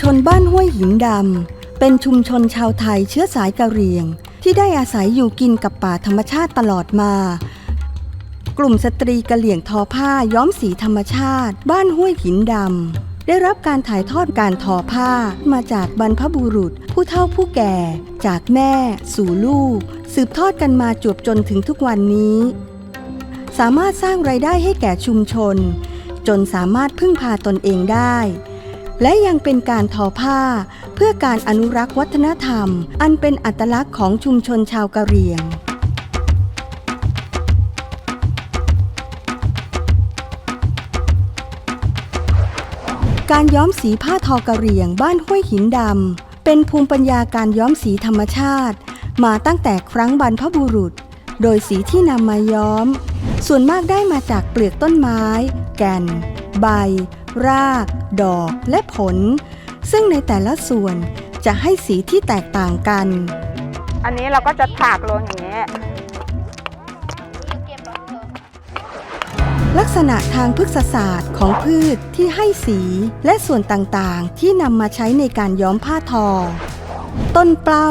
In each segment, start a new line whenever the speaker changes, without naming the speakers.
ชนบ้านห้วยหินดำ เป็นชุมชนชาวไทยเชื้อสายกะเหรี่ยง ที่ได้อาศัยอยู่กินกับป่าธรรมชาติตลอดมา กลุ่มสตรีกะเหลี่ยงทอผ้าย้อมสีธรรมชาติ บ้านห้วยหินดำ ได้รับการถ่ายทอดการทอผ้ามาจากบรรพบุรุษ ผู้เฒ่าผู้แก่ จากแม่ สู่ลูก สืบทอดกันมาจวบจนถึงทุกวันนี้ สามารถสร้างไรายได้ให้แก่ชุมชน จนสามารถพึ่งพาตนเองได้ และยังเป็นการทอผ้า เพื่อการอนุรักษ์วัฒนธรรม อันเป็นอัตลักษณ์ของชุมชนชาวกะเหรี่ยงการย้อมสีผ้าทอกะเหรี่ยงบ้านห้วยหินดำ เป็นภูมิปัญญาการย้อมสีธรรมชาติ มาตั้งแต่ครั้งบรรพบุรุษ โดยสีที่นำมาย้อม ส่วนมากได้มาจากเปลือกต้นไม้ แก่น ใบ ราก ดอก และผล ซึ่งในแต่ละส่วนจะให้สีที่แตกต่างกัน
อันนี้เราก็จะถากลงอย่างนี้ย
ลักษณะทางพฤกษศาสตร์ของพืชที่ให้สีและส่วนต่างๆ ที่นำมาใช้ในการย้อมผ้าทอ ต้นเปล้า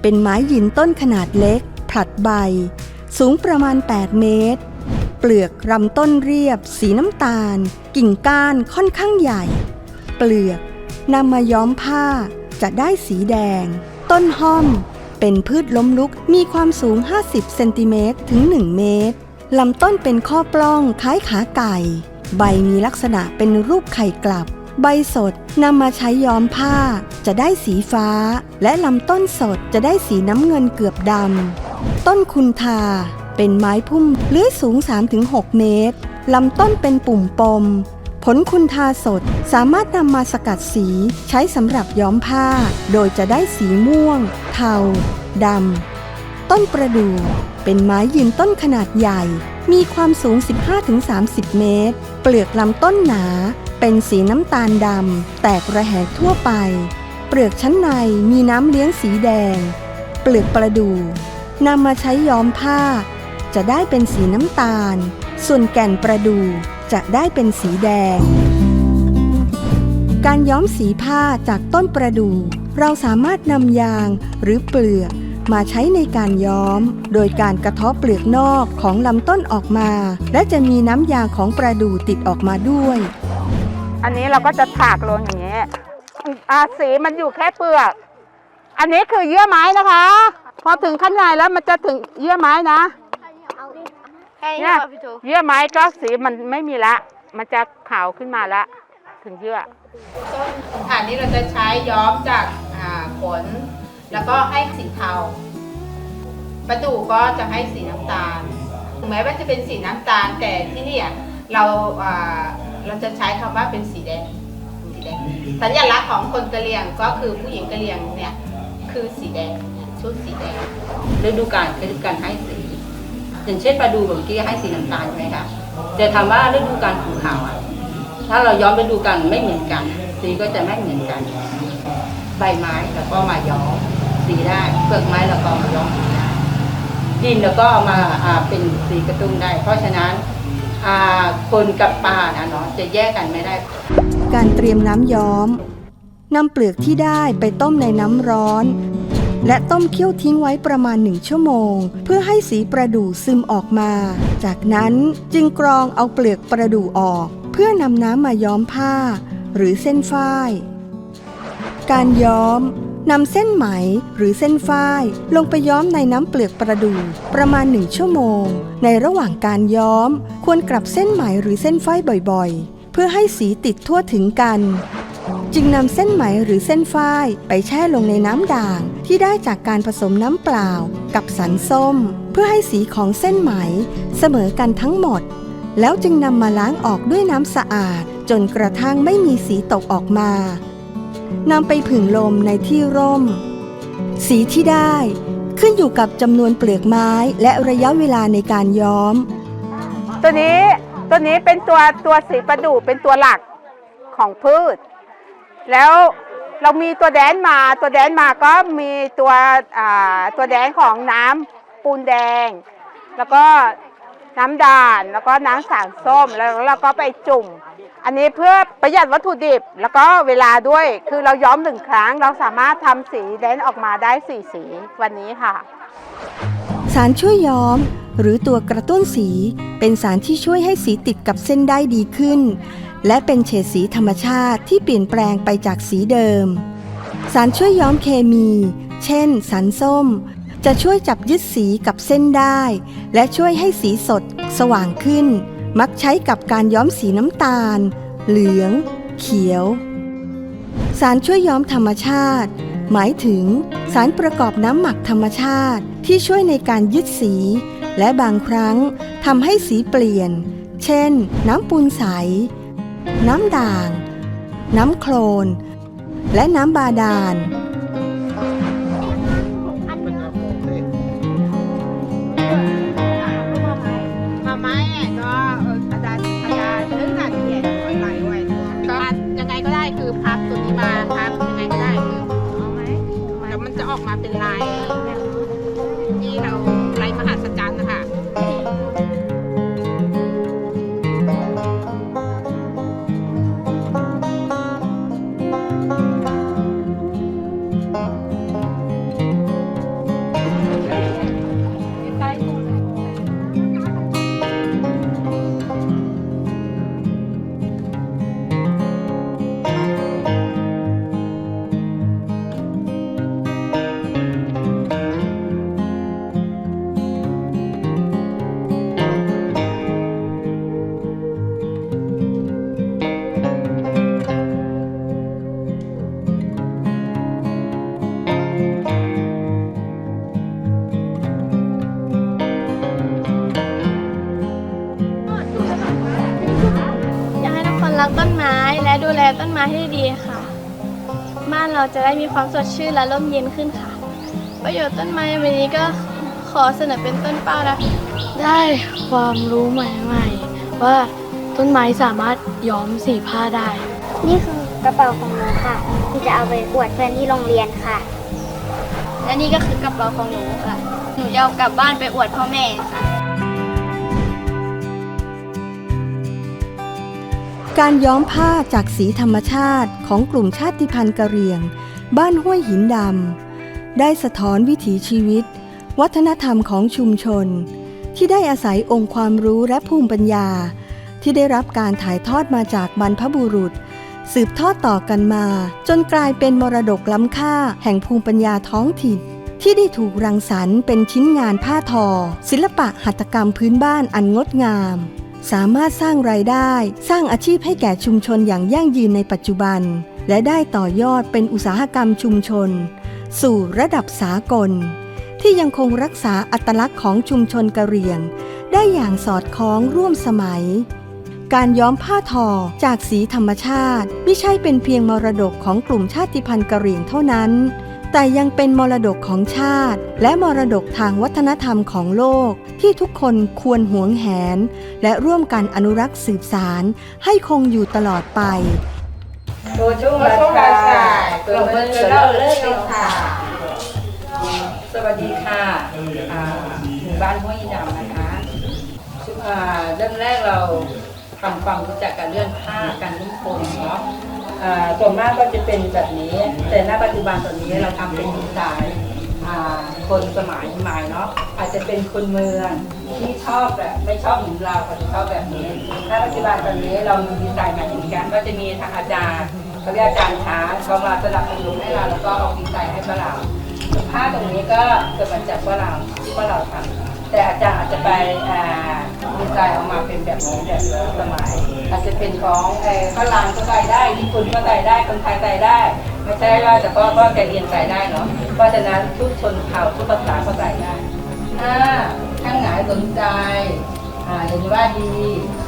เป็นไม้หยินต้นขนาดเล็ก ผลัดใบ สูงประมาณ 8 เมตร เปลือกลำต้นเรียบ สีน้ำตาล กิ่งก้านค่อนข้างใหญ่ เปลือกนำมาย้อมผ้าจะได้สีแดง ต้นห้อม เป็นพืชล้มลุกมีความสูง 50 เซนติเมตรถึง 1 เมตรลำต้นเป็นข้อปล้องคล้ายขาไก่ ใบมีลักษณะเป็นรูปไข่กลับ ใบสดนำมาใช้ย้อมผ้า จะได้สีฟ้า และลำต้นสดจะได้สีน้ำเงินเกือบดำต้นคุณทา เป็นไม้พุ่มเลื้อยสูง 3-6 เมตร ลำต้นเป็นปุ่มปม ผลคุณทาสดสามารถนำมาสกัดสีใช้สำหรับย้อมผ้า โดยจะได้สีม่วง เทาดำ ต้นประดู่เป็นไม้ยืนต้นขนาดใหญ่ มีความสูง 15-30 เมตร เปลือกลำต้นหนา เป็นสีน้ำตาลดำ แตกระแหงทั่วไป เปลือกชั้นในมีน้ำเลี้ยงสีแดง เปลือกประดู่นำมาใช้ย้อมผ้า จะได้เป็นสีน้ำตาล ส่วนแก่นประดู่จะได้เป็นสีแดง การย้อมสีผ้าจากต้นประดู่เราสามารถนำยางหรือเปลือกมาใช้ในการย้อม โดยการกระเทาะเปลือกนอกของลำต้นออกมา และจะมีน้ำยางของประดู่ติดออกมาด้วย
อันนี้เราก็จะถากลงอย่างนี้ยอ่าสีมันอยู่แค่เปลือก อันนี้คือเยื่อไม้นะคะ พอถึงขั้นในแล้วมันจะถึงเยื่อไม้นะ
ค่นี้
เนี่ย
เหรอพี่จู
เยื่อไม้ก็สีมันไม่มีละ มันจะขาวขึ้นมาละ ถึงเยื่อ
อันนี้เราจะใช้ย้อมจากอ่าขนแล้วก็ให้สีเทาประดู่ก็จะให้สีน้ำตาลถึงแม้ว่าจะเป็นสีน้ำตาลแต่ที่เนี่ยเราอ่าเราจะใช้คำว่าเป็นสีแดงสีแดง สัญลักษณ์ของคนกะเหรี่ยงก็คือผู้หญิงกะเหรี่ยงเนี่ยคือสีแดงชุดสีแดง
ฤดูกาลคือการให้สี อย่างเช่นปลาดูแบบเมื่อกี้ให้สีน้ำตาลใช่ไหมคะแต่ถามว่าฤดูกาลของเขาอะถ้าเราย้อมฤดูกาลไม่เหมือนกัน สีก็จะไม่เหมือนกัน ใบไม้แล้วก็มาย้อมสีได้เปลือกไม้แล้วก็มาย้อมสีได้ดินแล้วก็มาอ่าเป็นสีกระตุ้งได้ เพราะฉะนั้นอ่าคนกับปลานะเนาะจะแยกกันไม่ได้
การเตรียมน้ำย้อมนำเปลือกที่ได้ไปต้มในน้ำร้อน และต้มเคี่ยวทิ้งไว้ประมาณหนึ่งชั่วโมง เพื่อให้สีประดู่ซึมออกมา จากนั้นจึงกรองเอาเปลือกประดู่ออก เพื่อนำน้ำมาย้อมผ้า หรือเส้นฝ้าย การย้อมนำเส้นไหมหรือเส้นฝ้ายลงไปย้อมในน้ำเปลือกประดู่ประมาณหนึ่งชั่วโมง ในระหว่างการย้อม ควรกลับเส้นไหมหรือเส้นฝ้ายบ่อยๆ เพื่อให้สีติดทั่วถึงกัน จึงนำเส้นไหมหรือเส้นฝ้ายไปแช่ลงในน้ำด่างที่ได้จากการผสมน้ำเปล่ากับสันส้ม เพื่อให้สีของเส้นไหมเสมอกันทั้งหมด แล้วจึงนำมาล้างออกด้วยน้ำสะอาด จนกระทั่งไม่มีสีตกออกมานำไปผึ่งลมในที่ร่ม สีที่ได้ขึ้นอยู่กับจำนวนเปลือกไม้และระยะเวลาในการย้อม
ตัวนี้ตัวนี้เป็นตัวตัวสีประดู่เป็นตัวหลักของพืช แล้วเรามีตัวแดนมาตัวแดนมาก็มีตัวตัวแดนของน้ำปูนแดง แล้วก็น้ำด่านแล้วก็น้ำสารส้มแล้วเราก็ไปจุ่ม อันนี้เพื่อประหยัดวัตถุดิบแล้วก็เวลาด้วยคือเราย้อมหนึ่งครั้ง เราสามารถทำสีแดนออกมาได้สี่สีวันนี้ค่ะ
สารช่วยย้อมหรือตัวกระตุ้นสีเป็นสารที่ช่วยให้สีติดกับเส้นได้ดีขึ้น และเป็นเฉดสีธรรมชาติที่เปลี่ยนแปลงไปจากสีเดิม สารช่วยย้อมเคมี เช่น สารส้ม จะช่วยจับยึดสีกับเส้นได้ และช่วยให้สีสด สว่างขึ้น มักใช้กับการย้อมสีน้ำตาล เหลือง เขียว สารช่วยย้อมธรรมชาติ หมายถึง สารประกอบน้ำหมักธรรมชาติที่ช่วยในการยึดสี และบางครั้งทำให้สีเปลี่ยน เช่น น้ำปูนใส น้ำด่าง น้ำโคลน และน้ำบาดาล
ดูแล
ต้นไม้ให้ดีค่ะ บ้านเราจะได้มีความสดชื่นและร่มเย็นขึ้นค่ะ ประโยชน์ต้นไม้ในวันนี้ก็ขอเสนอเป็นต้นเป้านะคะ
ได้ความรู้ใหม่ๆ ว่าต้นไม้สามารถย้อมสีผ้าได้
นี่คือกระเป๋าของหนูค่ะที่จะเอาไปอวดเพื่อนที่โรงเรียนค่ะ
และนี่ก็คือกระเป๋าของหนูค่ะ หนูจะเอากลับบ้านไปอวดพ่อแม่ค่ะ
การย้อมผ้าจากสีธรรมชาติของกลุ่มชาติพันธุ์กะเหรี่ยง บ้านห้วยหินดำ ได้สะท้อนวิถีชีวิต วัฒนธรรมของชุมชน ที่ได้อาศัยองค์ความรู้และภูมิปัญญา ที่ได้รับการถ่ายทอดมาจากบรรพบุรุษ สืบทอดต่อกันมา จนกลายเป็นมรดกล้ำค่าแห่งภูมิปัญญาท้องถิ่น ที่ได้ถูกรังสรรค์เป็นชิ้นงานผ้าทอ ศิลปะหัตถกรรมพื้นบ้านอันงดงาม สามารถสร้างรายได้ สร้างอาชีพให้แก่ชุมชนอย่างยั่งยืนในปัจจุบัน และได้ต่อยอดเป็นอุตสาหกรรมชุมชน สู่ระดับสากล ที่ยังคงรักษาอัตลักษณ์ของชุมชนกะเหรี่ยง ได้อย่างสอดคล้องร่วมสมัย การย้อมผ้าทอจากสีธรรมชาติ ไม่ใช่เป็นเพียงมรดกของกลุ่มชาติพันธุ์กะเหรี่ยงเท่านั้น แต่ยังเป็นมรดกของชาติ และมรดกทางวัฒนธรรมของโลก ที่ทุกคนควรหวงแหน และร่วมกันอนุรักษ์สืบสาร ให้คงอยู่ตลอดไป
โดช่วงาชาเปิดเมืองเล่าเลิกเลยค่ะ สวัสดีค่ะหมู่บ้านห้วยดำนะคะอ่าเริ่มแรกเราทำความรู้จักกับเรื่องผ้าการนุ่งห่มเนาะ ส่วนมากก็จะเป็นแบบนี้ แต่ณปัจจุบันตอนนี้เราทำเป็นดีไซน์คนสมัยใหม่เนาะอาจจะเป็นคนเมืองที่ชอบแบบไม่ชอบหมือนเราเขาจะชอบแบบนี้ณปัจจุบันตอนนี้เรามีดีไซน์มาถึงกันก็จะมีทางอาจารย์เขาเรียกอาจารย์ช้าเขามาสลับสนุนให้เราแล้วก็เอาดีไซน์ให้พวกเราผ้าตรงนี้ก็เกิดมาจากว่าเราที่ว่าเราทำ แต่อาจารย์อาจจะไปอ่าดีไซน์ออกมาเป็นแบบนี้แบบสมัย อาจจะเป็นของเอ่อฝรั่งก็ใส่ได้ญี่ปุ่นก็ใส่ได้คนไทยใส่ได้ ไม่ใช่ว่าเฉพาะว่าแกเรียนใส่ได้เนาะเพราะฉะนั้นทุกชนเผ่าทุกภาษาก็ใส่ได้ถ้าข้างไหนสนใจอ่าเห็นว่าดี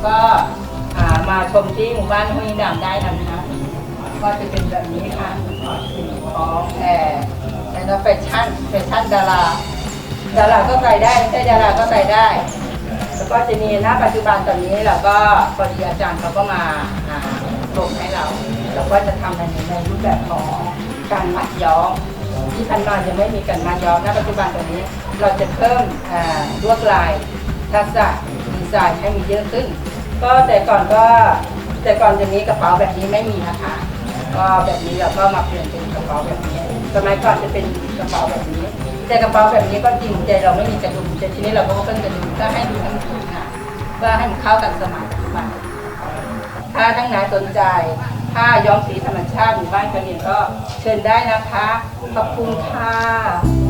ก็อ่ามาชมที่หมู่บ้านห้วยดำได้นะคะก็จะเป็นแบบนี้ค่ะของแอร์แล้วแฟชั่นแฟชั่นดารา ดาราก็ใส่ได้ไม่ใช่ดาราก็ใส่ได้ แล้วก็จะมีณปัจจุบันตอนนี้เราก็พอดีอาจารย์เขาก็มาอ่าลงให้เรา เราก็จะทำในในรูปแบบของการมัดย้อมที่พันมาจะไม่มีการมัดย้อมณปัจจุบันตอนนี้ เราจะเพิ่มลวดลายทักษะดีไซน์ให้มีเยอะขึ้น ก็แต่ก่อนก็แต่ก่อนจะมีกระเป๋าแบบนี้ไม่มีนะคะก็แบบนี้เราก็มาเปลี่ยนเป็นกระเป๋าแบบนี้สมัยก่อนจะเป็นกระเป๋าแบบนี้ แต่กระเป๋าแบบนี้ก็จริงแต่เราไม่มีกระดุมแต่ทีนี้เราก็เพิ่งกระดุมก็ให้ดูให้มันสวยงามเพื่อให้มันเข้ากับสมัยปัจจุบันถ้าทั้งนายสนใจถ้าย้อมสีธรรมชาติหมู่บ้านกระเหรี่ยงก็เชิญได้นะคะขอบคุณค่ะ